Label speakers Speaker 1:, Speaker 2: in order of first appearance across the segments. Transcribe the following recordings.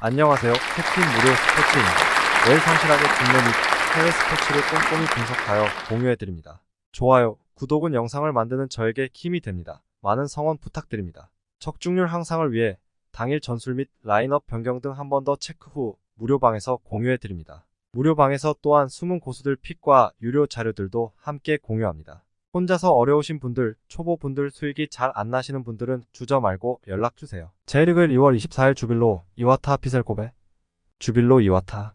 Speaker 1: 안녕하세요. 캡틴 무료. 매일 성실하게 국내 및 해외 스포츠를 꼼꼼히 분석하여 공유해드립니다. 좋아요, 구독은 영상을 만드는 저에게 힘이 됩니다. 많은 성원 부탁드립니다. 적중률 향상을 위해 당일 전술 및 라인업 변경 등 한 번 더 체크 후 무료방에서 공유해드립니다. 무료방에서 또한 숨은 고수들 픽과 유료 자료들도 함께 공유합니다. 혼자서 어려우신 분들, 초보 분들 수익이 잘 안 나시는 분들은 주저 말고 연락 주세요. J리그 2월 24일 주빌로 이와타 피셀 고베 주빌로 이와타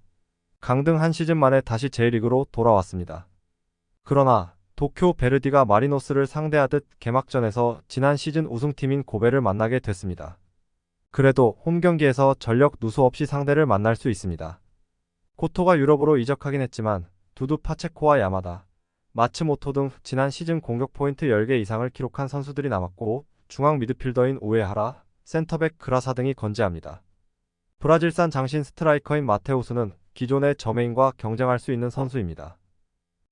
Speaker 1: 강등 한 시즌 만에 다시 J리그로 돌아왔습니다. 그러나 도쿄 베르디가 마리노스를 상대하듯 개막전에서 지난 시즌 우승팀인 고베를 만나게 됐습니다. 그래도 홈 경기에서 전력 누수 없이 상대를 만날 수 있습니다. 코토가 유럽으로 이적하긴 했지만 두두 파체코와 야마다 마츠모토 등 지난 시즌 공격 포인트 10개 이상을 기록한 선수들이 남았고 중앙 미드필더인 오에하라, 센터백 그라사 등이 건재합니다. 브라질산 장신 스트라이커인 마테우스는 기존의 저메인과 경쟁할 수 있는 선수입니다.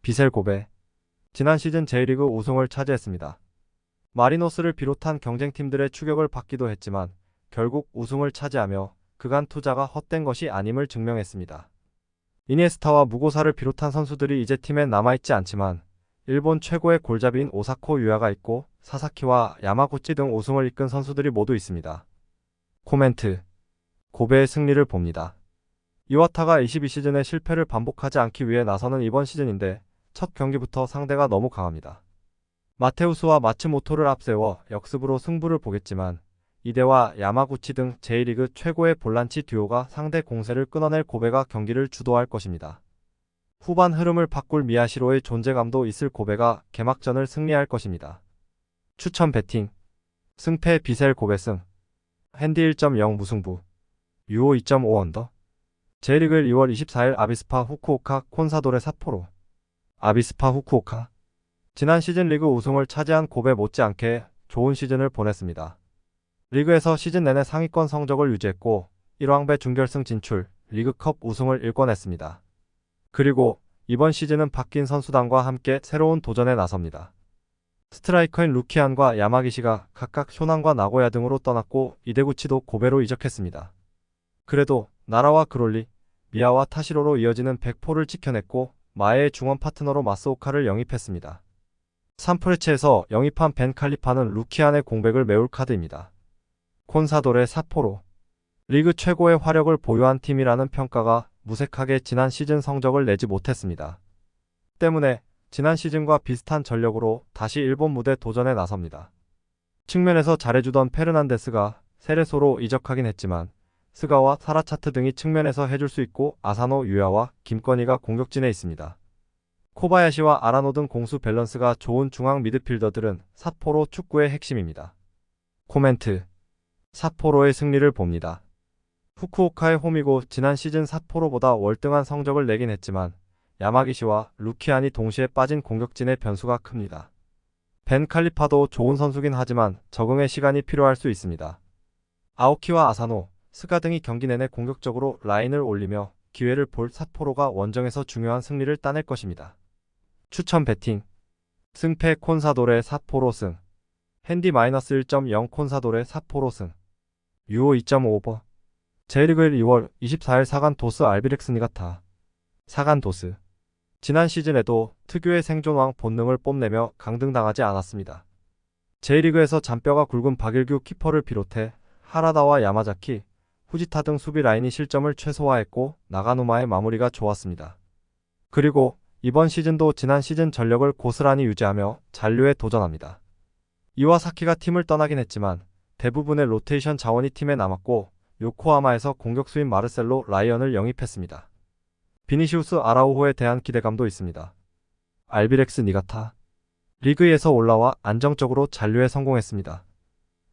Speaker 1: 비셀 고베 지난 시즌 J리그 우승을 차지했습니다. 마리노스를 비롯한 경쟁팀들의 추격을 받기도 했지만 결국 우승을 차지하며 그간 투자가 헛된 것이 아님을 증명했습니다. 이니에스타와 무고사를 비롯한 선수들이 이제 팀에 남아있지 않지만 일본 최고의 골잡이인 오사코 유야가 있고 사사키와 야마구치 등 우승을 이끈 선수들이 모두 있습니다. 코멘트 고베의 승리를 봅니다. 이와타가 22시즌의 실패를 반복하지 않기 위해 나서는 이번 시즌인데 첫 경기부터 상대가 너무 강합니다. 마테우스와 마츠모토를 앞세워 역습으로 승부를 보겠지만 이대와 야마구치 등 J리그 최고의 볼란치 듀오가 상대 공세를 끊어낼 고베가 경기를 주도할 것입니다. 후반 흐름을 바꿀 미야시로의 존재감도 있을 고베가 개막전을 승리할 것입니다. 추천 배팅 승패 비셀 고베승 핸디 1.0 무승부 유오 2.5 언더 J리그 2월 24일 아비스파 후쿠오카 콘사도레 사포로 아비스파 후쿠오카 지난 시즌 리그 우승을 차지한 고베 못지않게 좋은 시즌을 보냈습니다. 리그에서 시즌 내내 상위권 성적을 유지했고 1왕배 준결승 진출, 리그컵 우승을 일궈냈습니다. 그리고 이번 시즌은 바뀐 선수단과 함께 새로운 도전에 나섭니다. 스트라이커인 루키안과 야마기시가 각각 쇼난과 나고야 등으로 떠났고 이데구치도 고베로 이적했습니다. 그래도 나라와 그롤리, 미아와 타시로로 이어지는 백포를 지켜냈고 마에의 중원 파트너로 마스오카를 영입했습니다. 산프레체에서 영입한 벤 칼리파는 루키안의 공백을 메울 카드입니다. 콘사돌의 사포로 리그 최고의 화력을 보유한 팀이라는 평가가 무색하게 지난 시즌 성적을 내지 못했습니다. 때문에 지난 시즌과 비슷한 전력으로 다시 일본 무대 도전에 나섭니다. 측면에서 잘해주던 페르난데스가 세레소로 이적하긴 했지만 스가와 사라차트 등이 측면에서 해줄 수 있고 아사노 유야와 김건희가 공격진에 있습니다. 코바야시와 아라노 등 공수 밸런스가 좋은 중앙 미드필더들은 사포로 축구의 핵심입니다. 코멘트 사포로의 승리를 봅니다. 후쿠오카의 홈이고 지난 시즌 사포로보다 월등한 성적을 내긴 했지만 야마기시와 루키안이 동시에 빠진 공격진의 변수가 큽니다. 벤 칼리파도 좋은 선수긴 하지만 적응의 시간이 필요할 수 있습니다. 아오키와 아사노, 스가 등이 경기 내내 공격적으로 라인을 올리며 기회를 볼 사포로가 원정에서 중요한 승리를 따낼 것입니다. 추천 배팅 승패 콘사돌의 사포로 승 핸디 마이너스 1.0 콘사돌의 사포로 승 유오 2.5버 J리그 1 2월 24일 사간 도스 알비렉스 니 가타 사간 도스 지난 시즌에도 특유의 생존왕 본능을 뽐내며 강등당하지 않았습니다. J리그에서 잔뼈가 굵은 박일규 키퍼를 비롯해 하라다와 야마자키, 후지타 등 수비 라인이 실점을 최소화했고 나가누마의 마무리가 좋았습니다. 그리고 이번 시즌도 지난 시즌 전력을 고스란히 유지하며 잔류에 도전합니다. 이와사키가 팀을 떠나긴 했지만 대부분의 로테이션 자원이 팀에 남았고 요코하마에서 공격수인 마르셀로 라이언을 영입했습니다. 비니시우스 아라우호에 대한 기대감도 있습니다. 알비렉스 니가타 리그에서 올라와 안정적으로 잔류에 성공했습니다.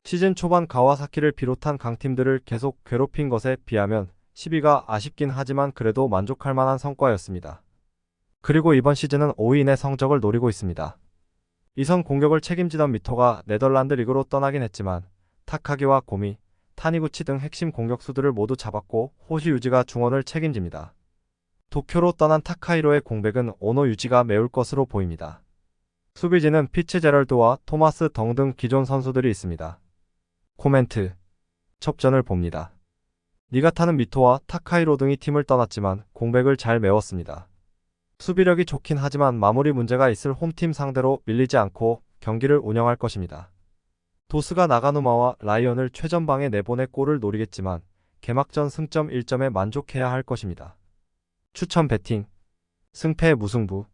Speaker 1: 시즌 초반 가와사키를 비롯한 강팀들을 계속 괴롭힌 것에 비하면 10위가 아쉽긴 하지만 그래도 만족할 만한 성과였습니다. 그리고 이번 시즌은 5위인의 성적을 노리고 있습니다. 이선 공격을 책임지던 미토가 네덜란드 리그로 떠나긴 했지만 타카기와 고미, 타니구치 등 핵심 공격수들을 모두 잡았고 호시 유지가 중원을 책임집니다. 도쿄로 떠난 타카이로의 공백은 오노 유지가 메울 것으로 보입니다. 수비진은 피츠제럴드와 토마스 덩등 기존 선수들이 있습니다. 코멘트 첩전을 봅니다. 니가타는 미토와 타카이로 등이 팀을 떠났지만 공백을 잘 메웠습니다. 수비력이 좋긴 하지만 마무리 문제가 있을 홈팀 상대로 밀리지 않고 경기를 운영할 것입니다. 도스가 나가누마와 라이언을 최전방에 내보내 골을 노리겠지만 개막전 승점 1점에 만족해야 할 것입니다. 추천 배팅. 승패 무승부.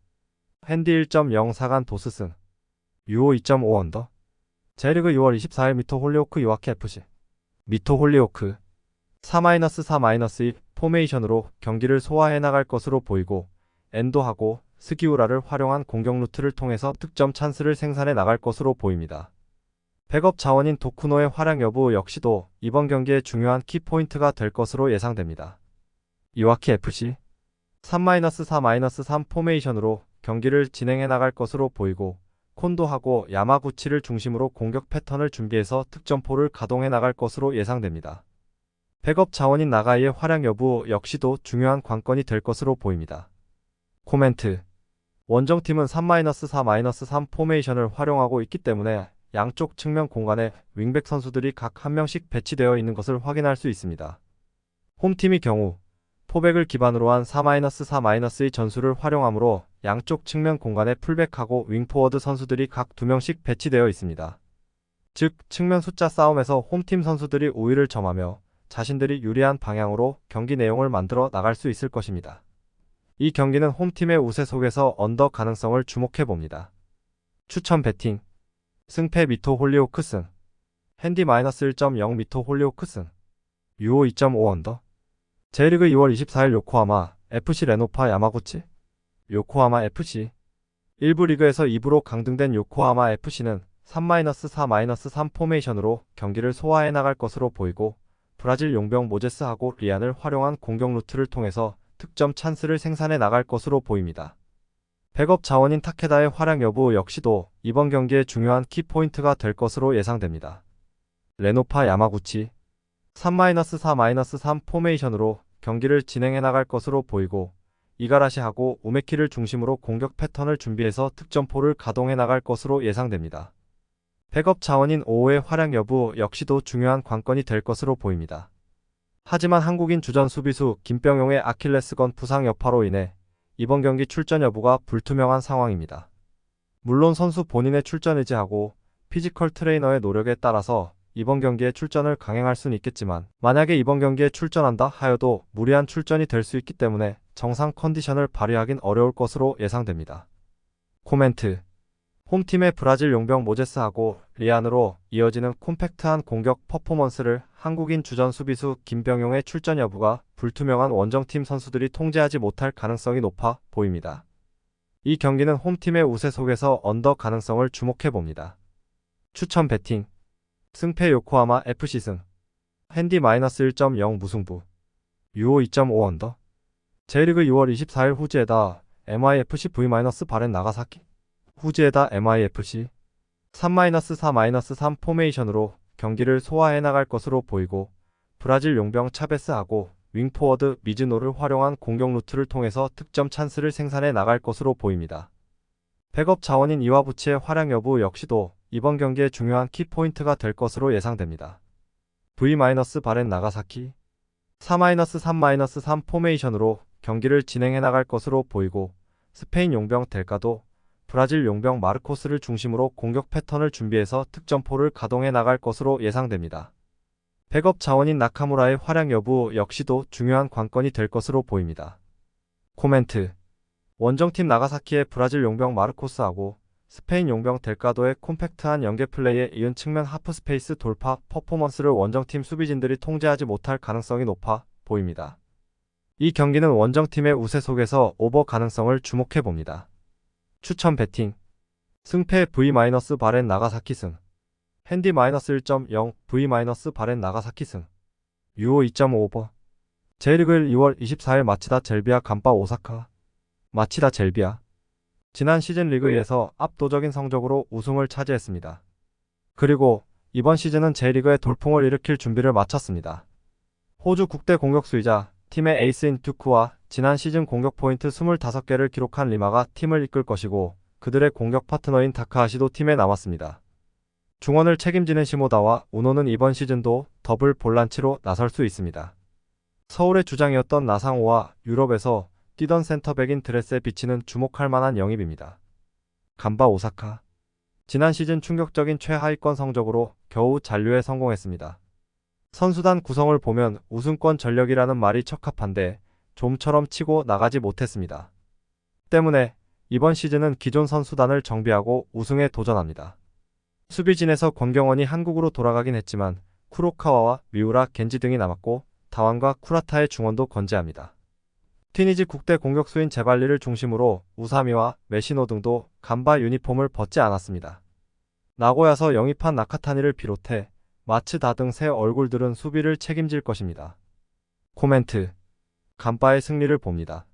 Speaker 1: 핸디 1.0 사간 도스 승. 유오 2.5 언더. 제리그 6월 24일 미토 홀리오크 요아키 FC 미토 홀리오크. 4-4-2 포메이션으로 경기를 소화해 나갈 것으로 보이고 엔도하고 스기우라를 활용한 공격 루트를 통해서 득점 찬스를 생산해 나갈 것으로 보입니다. 백업 자원인 도쿠노의 활약 여부 역시도 이번 경기의 중요한 키포인트가 될 것으로 예상됩니다. 이와키 FC 3-4-3 포메이션으로 경기를 진행해 나갈 것으로 보이고 콘도하고 야마구치를 중심으로 공격 패턴을 준비해서 득점포를 가동해 나갈 것으로 예상됩니다. 백업 자원인 나가이의 활약 여부 역시도 중요한 관건이 될 것으로 보입니다. 코멘트 원정팀은 3-4-3 포메이션을 활용하고 있기 때문에 양쪽 측면 공간에 윙백 선수들이 각 한 명씩 배치되어 있는 것을 확인할 수 있습니다. 홈팀의 경우 포백을 기반으로 한 4-4-2 전술을 활용하므로 양쪽 측면 공간에 풀백하고 윙포워드 선수들이 각두 명씩 배치되어 있습니다. 즉, 측면 숫자 싸움에서 홈팀 선수들이 우위를 점하며 자신들이 유리한 방향으로 경기 내용을 만들어 나갈 수 있을 것입니다. 이 경기는 홈팀의 우세 속에서 언더 가능성을 주목해 봅니다. 추천 배팅 승패 미토 홀리오크 승 핸디 마이너스 1.0 미토 홀리오크 승 유오 2.5 언더. J리그 2월 24일 요코하마 FC 레노파 야마구치. 요코하마 FC 1부 리그에서 2부로 강등된 요코하마 FC는 3-4-3 포메이션으로 경기를 소화해 나갈 것으로 보이고 브라질 용병 모제스하고 리안을 활용한 공격 루트를 통해서 득점 찬스를 생산해 나갈 것으로 보입니다. 백업 자원인 타케다의 활약 여부 역시도 이번 경기의 중요한 키포인트가 될 것으로 예상됩니다. 레노파 야마구치 3-4-3 포메이션으로 경기를 진행해 나갈 것으로 보이고 이가라시하고 우메키를 중심으로 공격 패턴을 준비해서 득점포를 가동해 나갈 것으로 예상됩니다. 백업 자원인 5호의 활약 여부 역시도 중요한 관건이 될 것으로 보입니다. 하지만 한국인 주전 수비수 김병용의 아킬레스건 부상 여파로 인해 이번 경기 출전 여부가 불투명한 상황입니다. 물론 선수 본인의 출전 의지하고 피지컬 트레이너의 노력에 따라서 이번 경기에 출전을 강행할 수는 있겠지만 만약에 이번 경기에 출전한다 하여도 무리한 출전이 될 수 있기 때문에 정상 컨디션을 발휘하긴 어려울 것으로 예상됩니다. 코멘트 홈팀의 브라질 용병 모제스하고 리안으로 이어지는 콤팩트한 공격 퍼포먼스를 한국인 주전 수비수 김병용의 출전 여부가 불투명한 원정팀 선수들이 통제하지 못할 가능성이 높아 보입니다. 이 경기는 홈팀의 우세 속에서 언더 가능성을 주목해 봅니다. 추천 배팅. 승패 요코하마 FC 승. 핸디 마이너스 1.0 무승부. 유오 2.5 언더. J리그 6월 24일 후지에다 MIFC V- 바렌 나가사키. 후지에다 MIFC 3-4-3 포메이션으로 경기를 소화해 나갈 것으로 보이고 브라질 용병 차베스하고 윙포워드 미즈노를 활용한 공격 루트를 통해서 득점 찬스를 생산해 나갈 것으로 보입니다. 백업 자원인 이와부치의 활약 여부 역시도 이번 경기의 중요한 키포인트가 될 것으로 예상됩니다. V-바렌 나가사키 4-3-3 포메이션으로 경기를 진행해 나갈 것으로 보이고 스페인 용병 델가도 브라질 용병 마르코스를 중심으로 공격 패턴을 준비해서 득점포를 가동해 나갈 것으로 예상됩니다. 백업 자원인 나카무라의 활약 여부 역시도 중요한 관건이 될 것으로 보입니다. 코멘트 원정팀 나가사키의 브라질 용병 마르코스하고 스페인 용병 델가도의 콤팩트한 연계 플레이에 이은 측면 하프 스페이스 돌파 퍼포먼스를 원정팀 수비진들이 통제하지 못할 가능성이 높아 보입니다. 이 경기는 원정팀의 우세 속에서 오버 가능성을 주목해 봅니다. 추천 배팅. 승패 V-바렌 나가사키 승. 핸디 -1.0 V-바렌 나가사키 승. 유오 2.5버 J리그 2월 24일 마치다 젤비아 간파 오사카. 마치다 젤비아. 지난 시즌 리그에서 압도적인 성적으로 우승을 차지했습니다. 그리고 이번 시즌은 J리그의 돌풍을 일으킬 준비를 마쳤습니다. 호주 국대 공격수이자 팀의 에이스인 듀크와 지난 시즌 공격 포인트 25개를 기록한 리마가 팀을 이끌 것이고 그들의 공격 파트너인 다카하시도 팀에 남았습니다. 중원을 책임지는 시모다와 우노는 이번 시즌도 더블 볼란치로 나설 수 있습니다. 서울의 주장이었던 나상호와 유럽에서 뛰던 센터백인 드레스에 비치는 주목할 만한 영입입니다. 간바 오사카. 지난 시즌 충격적인 최하위권 성적으로 겨우 잔류에 성공했습니다. 선수단 구성을 보면 우승권 전력이라는 말이 척합한데 좀처럼 치고 나가지 못했습니다. 때문에 이번 시즌은 기존 선수단을 정비하고 우승에 도전합니다. 수비진에서 권경원이 한국으로 돌아가긴 했지만 쿠로카와와 미우라 겐지 등이 남았고 다완과 쿠라타의 중원도 건재합니다. 튀니지 국대 공격수인 제발리를 중심으로 우사미와 메시노 등도 간바 유니폼을 벗지 않았습니다. 나고야서 영입한 나카타니를 비롯해 마츠다 등 새 얼굴들은 수비를 책임질 것입니다. 코멘트 간바의 승리를 봅니다.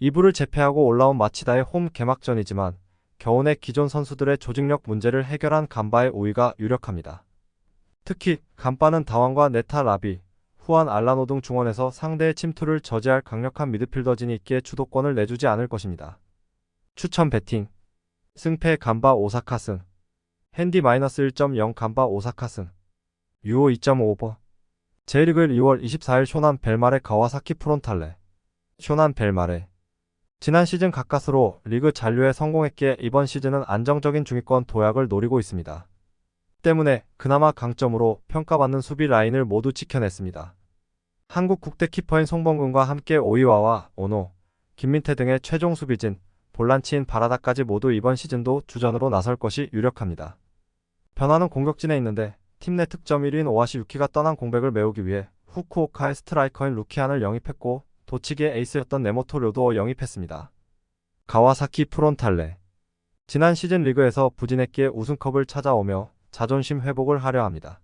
Speaker 1: 2부를 제패하고 올라온 마치다의 홈 개막전이지만 겨우내 기존 선수들의 조직력 문제를 해결한 간바의 우위가 유력합니다. 특히 간바는 다왕과 네타 라비, 후안 알라노 등 중원에서 상대의 침투를 저지할 강력한 미드필더진이 있기에 주도권을 내주지 않을 것입니다. 추천 배팅 승패 간바 오사카 승 핸디 마이너스 1.0 간바 오사카 승 유오 2.5버 J리그 2월 24일 쇼난 벨마레 가와사키 프론탈레 쇼난 벨마레 지난 시즌 가까스로 리그 잔류에 성공했기에 이번 시즌은 안정적인 중위권 도약을 노리고 있습니다. 때문에 그나마 강점으로 평가받는 수비 라인을 모두 지켜냈습니다. 한국 국대 키퍼인 송범근과 함께 오이와와 오노, 김민태 등의 최종 수비진, 볼란치인 바라다까지 모두 이번 시즌도 주전으로 나설 것이 유력합니다. 변화는 공격진에 있는데 팀 내 득점 1위인 오하시 유키가 떠난 공백을 메우기 위해 후쿠오카의 스트라이커인 루키안을 영입했고 도치기의 에이스였던 네모토 료도 영입했습니다. 가와사키 프론탈레 지난 시즌 리그에서 부진했기에 우승컵을 찾아오며 자존심 회복을 하려 합니다.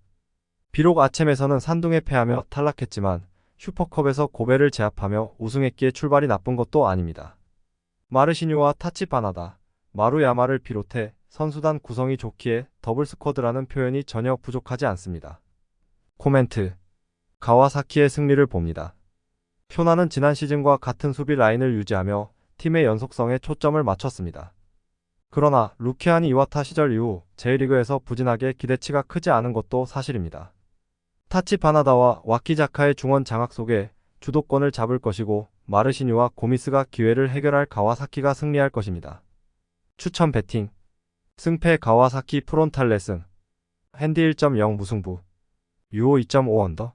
Speaker 1: 비록 아챔에서는 산둥에 패하며 탈락했지만 슈퍼컵에서 고베를 제압하며 우승했기에 출발이 나쁜 것도 아닙니다. 마르시뉴와 타치 바나다, 마루야마를 비롯해 선수단 구성이 좋기에 더블 스쿼드라는 표현이 전혀 부족하지 않습니다. 코멘트 가와사키의 승리를 봅니다. 표나는 지난 시즌과 같은 수비 라인을 유지하며 팀의 연속성에 초점을 맞췄습니다. 그러나 루키안이 이와타 시절 이후 J리그에서 부진하게 기대치가 크지 않은 것도 사실입니다. 타치 바나다와 와키자카의 중원 장악 속에 주도권을 잡을 것이고 마르시뉴와 고미스가 기회를 해결할 가와사키가 승리할 것입니다. 추천 배팅 승패 가와사키 프론탈레 승 핸디 1.0 무승부 유오 2.5 언더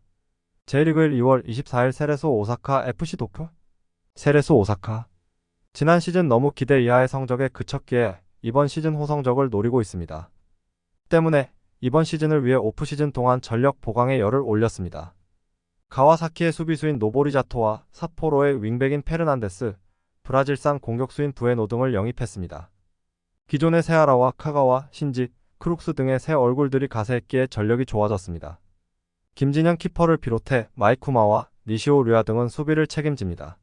Speaker 1: J리그 1 2월 24일 세레소 오사카 FC 도쿄 세레소 오사카 지난 시즌 너무 기대 이하의 성적에 그쳤기에 이번 시즌 호성적을 노리고 있습니다. 때문에 이번 시즌을 위해 오프시즌 동안 전력 보강에 열을 올렸습니다. 가와사키의 수비수인 노보리자토와 사포로의 윙백인 페르난데스, 브라질산 공격수인 부에노 등을 영입했습니다. 기존의 세아라와 카가와 신지, 크룩스 등의 새 얼굴들이 가세했기에 전력이 좋아졌습니다. 김진영 키퍼를 비롯해 마이쿠마와 니시오 류아 등은 수비를 책임집니다.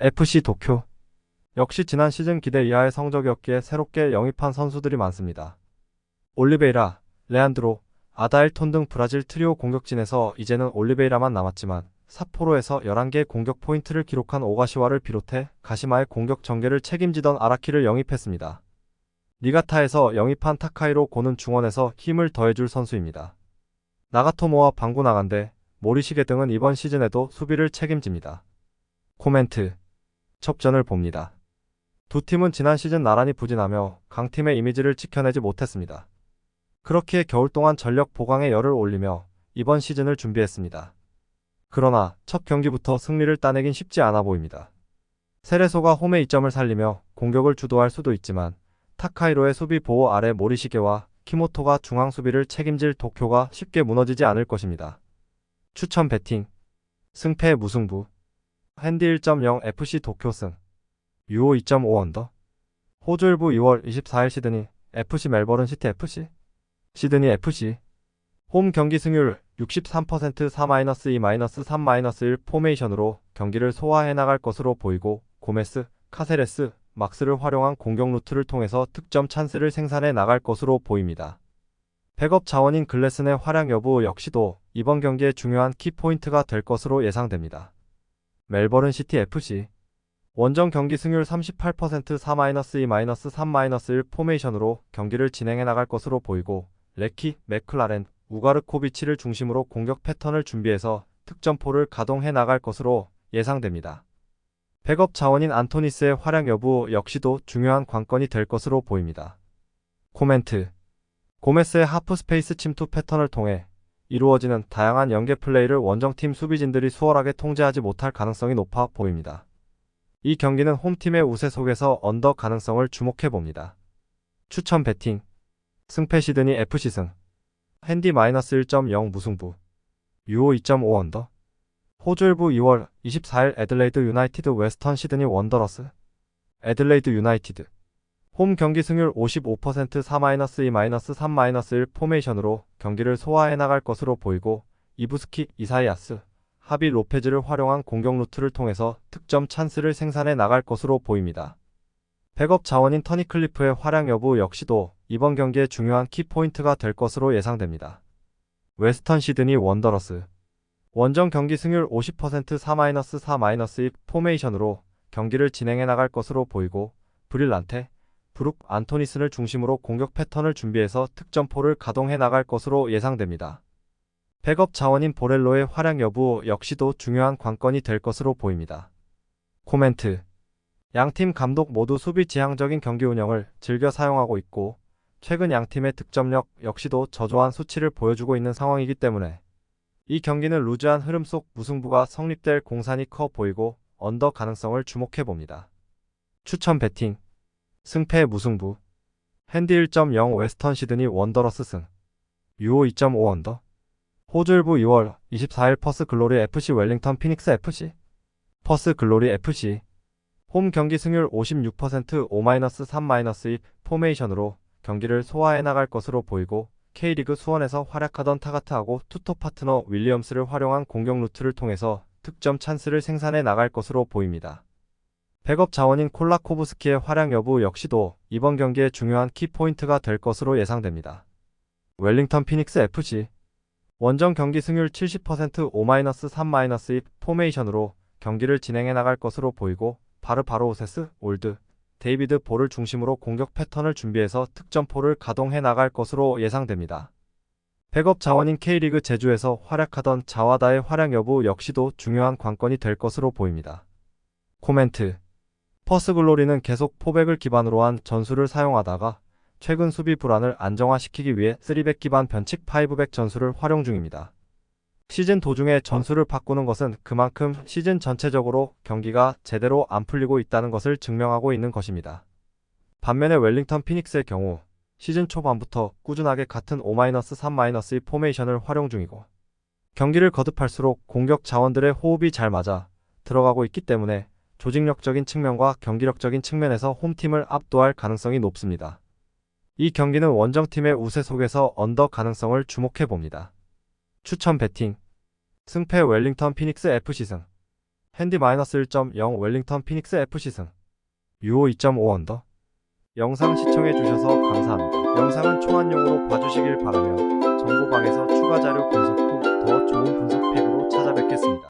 Speaker 1: FC 도쿄 역시 지난 시즌 기대 이하의 성적이었기에 새롭게 영입한 선수들이 많습니다. 올리베이라, 레안드로, 아다일톤 등 브라질 트리오 공격진에서 이제는 올리베이라만 남았지만 사포로에서 11개의 공격 포인트를 기록한 오가시와를 비롯해 가시마의 공격 전개를 책임지던 아라키를 영입했습니다. 니가타에서 영입한 타카이로 고는 중원에서 힘을 더해줄 선수입니다. 나가토모와 방구 나간데 모리시게 등은 이번 시즌에도 수비를 책임집니다. 코멘트 첩전을 봅니다. 두 팀은 지난 시즌 나란히 부진하며 강팀의 이미지를 지켜내지 못했습니다. 그렇기에 겨울 동안 전력 보강에 열을 올리며 이번 시즌을 준비했습니다. 그러나 첫 경기부터 승리를 따내긴 쉽지 않아 보입니다. 세레소가 홈의 이점을 살리며 공격을 주도할 수도 있지만 타카이로의 수비 보호 아래 모리시게와 키모토가 중앙 수비를 책임질 도쿄가 쉽게 무너지지 않을 것입니다. 추천 배팅. 승패 무승부. 핸디 1.0 FC 도쿄 승. 유오 2.5 언더. 호주 일부 2월 24일 시드니 FC 멜버른 시티 FC 시드니 FC 홈 경기 승률 63% 4-2-3-1 포메이션으로 경기를 소화해 나갈 것으로 보이고 고메스, 카세레스, 막스를 활용한 공격 루트를 통해서 득점 찬스를 생산해 나갈 것으로 보입니다. 백업 자원인 글래슨의 활약 여부 역시도 이번 경기의 중요한 키포인트가 될 것으로 예상됩니다. 멜버른 시티 FC 원정 경기 승률 38% 4-2-3-1 포메이션으로 경기를 진행해 나갈 것으로 보이고 레키, 맥클라렌, 우가르코비치를 중심으로 공격 패턴을 준비해서 득점포를 가동해 나갈 것으로 예상됩니다. 백업 자원인 안토니스의 활약 여부 역시도 중요한 관건이 될 것으로 보입니다. 코멘트 고메스의 하프 스페이스 침투 패턴을 통해 이루어지는 다양한 연계 플레이를 원정팀 수비진들이 수월하게 통제하지 못할 가능성이 높아 보입니다. 이 경기는 홈팀의 우세 속에서 언더 가능성을 주목해 봅니다. 추천 배팅 승패 시드니 FC 승 핸디 마이너스 1.0 무승부 유오 2.5 언더 호주 일부 2월 24일 애들레이드 유나이티드 웨스턴 시드니 원더러스 애들레이드 유나이티드 홈 경기 승률 55% 4-2-3-1 포메이션으로 경기를 소화해 나갈 것으로 보이고 이부스키 이사이아스 하비 로페즈를 활용한 공격 루트를 통해서 득점 찬스를 생산해 나갈 것으로 보입니다. 백업 자원인 터니 클리프의 활약 여부 역시도 이번 경기의 중요한 키포인트가 될 것으로 예상됩니다. 웨스턴 시드니 원더러스 원정 경기 승률 50% 4-4-2 포메이션으로 경기를 진행해 나갈 것으로 보이고 브릴란테, 브룩 안토니슨을 중심으로 공격 패턴을 준비해서 득점포를 가동해 나갈 것으로 예상됩니다. 백업 자원인 보렐로의 활약 여부 역시도 중요한 관건이 될 것으로 보입니다. 코멘트 양팀 감독 모두 수비 지향적인 경기 운영을 즐겨 사용하고 있고 최근 양팀의 득점력 역시도 저조한 수치를 보여주고 있는 상황이기 때문에 이 경기는 루즈한 흐름 속 무승부가 성립될 공산이 커 보이고 언더 가능성을 주목해 봅니다. 추천 배팅 승패 무승부 핸디 1.0 웨스턴 시드니 원더러스 승 유오 2.5 언더 호주일부 2월 24일 퍼스 글로리 FC 웰링턴 피닉스 FC 퍼스 글로리 FC 홈 경기 승률 56% 5-3-2 포메이션으로 경기를 소화해 나갈 것으로 보이고 K리그 수원에서 활약하던 타가트하고 투톱 파트너 윌리엄스를 활용한 공격 루트를 통해서 득점 찬스를 생산해 나갈 것으로 보입니다. 백업 자원인 콜라코브스키의 활약 여부 역시도 이번 경기의 중요한 키포인트가 될 것으로 예상됩니다. 웰링턴 피닉스 FC 원정 경기 승률 70% 5-3-2 포메이션으로 경기를 진행해 나갈 것으로 보이고 바르 바로오세스, 올드, 데이비드 볼을 중심으로 공격 패턴을 준비해서 득점포를 가동해 나갈 것으로 예상됩니다. 백업 자원인 K리그 제주에서 활약하던 자와다의 활약 여부 역시도 중요한 관건이 될 것으로 보입니다. 코멘트 퍼스 글로리는 계속 포백을 기반으로 한 전술을 사용하다가 최근 수비 불안을 안정화시키기 위해 3백 기반 변칙 5백 전술을 활용 중입니다. 시즌 도중에 전술을 바꾸는 것은 그만큼 시즌 전체적으로 경기가 제대로 안 풀리고 있다는 것을 증명하고 있는 것입니다. 반면에 웰링턴 피닉스의 경우 시즌 초반부터 꾸준하게 같은 5-3-2 포메이션을 활용 중이고 경기를 거듭할수록 공격 자원들의 호흡이 잘 맞아 들어가고 있기 때문에 조직력적인 측면과 경기력적인 측면에서 홈팀을 압도할 가능성이 높습니다. 이 경기는 원정팀의 우세 속에서 언더 가능성을 주목해 봅니다. 추천 배팅 승패 웰링턴 피닉스 FC 승 핸디 마이너스 1.0 웰링턴 피닉스 FC 승 유오 2.5 언더 영상 시청해 주셔서 감사합니다. 영상은 총안용으로 봐주시길 바라며 정보방에서 추가 자료 분석 후 더 좋은 분석 픽으로 찾아뵙겠습니다.